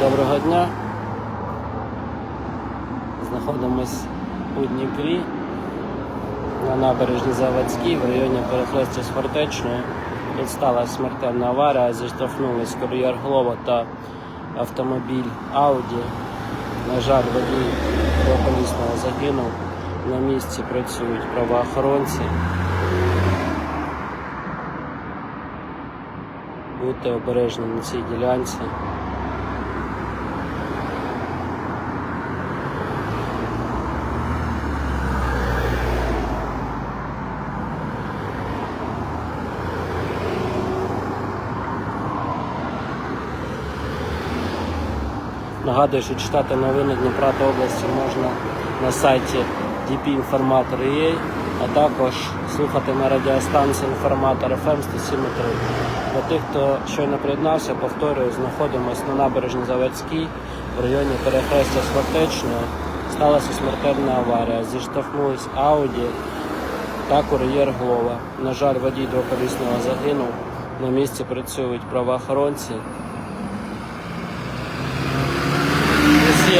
Доброго дня. Знаходимось у Дніпрі на набережній Заводській в районі перехрестя з Фортечною. Тут сталася смертельна аварія, зіштовхнулись кур'єр Глова та автомобіль Ауді. На жаль, водій двоколісного загинув. На місці працюють правоохоронці. Будьте обережні на цій ділянці. Нагадую, що читати новини Дніпра та області можна на сайті dpinformator.ua, а також слухати на радіостанції інформатор FM 107.3. Для тих, хто щойно приєднався, повторюю, знаходимося на набережній Заводській в районі перехрестя з Фортечною. Сталася смертельна аварія. Зіштовхнулись Ауді та кур'єр Глова. На жаль, водій двоколісного загинув. На місці працюють правоохоронці.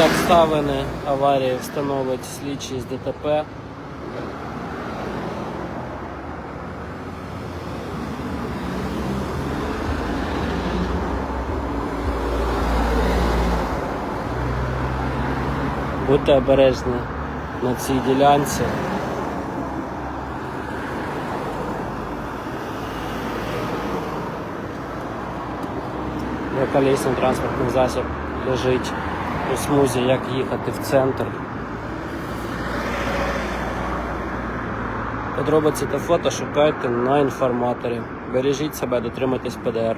Обставини аварії встановить слідчі з ДТП. Будьте обережні на цій ділянці. Двоколісний транспортний засіб лежить у смузі, як їхати в центр. Подробиці та фото шукайте на інформаторі. Бережіть себе, дотримуйтесь ПДР.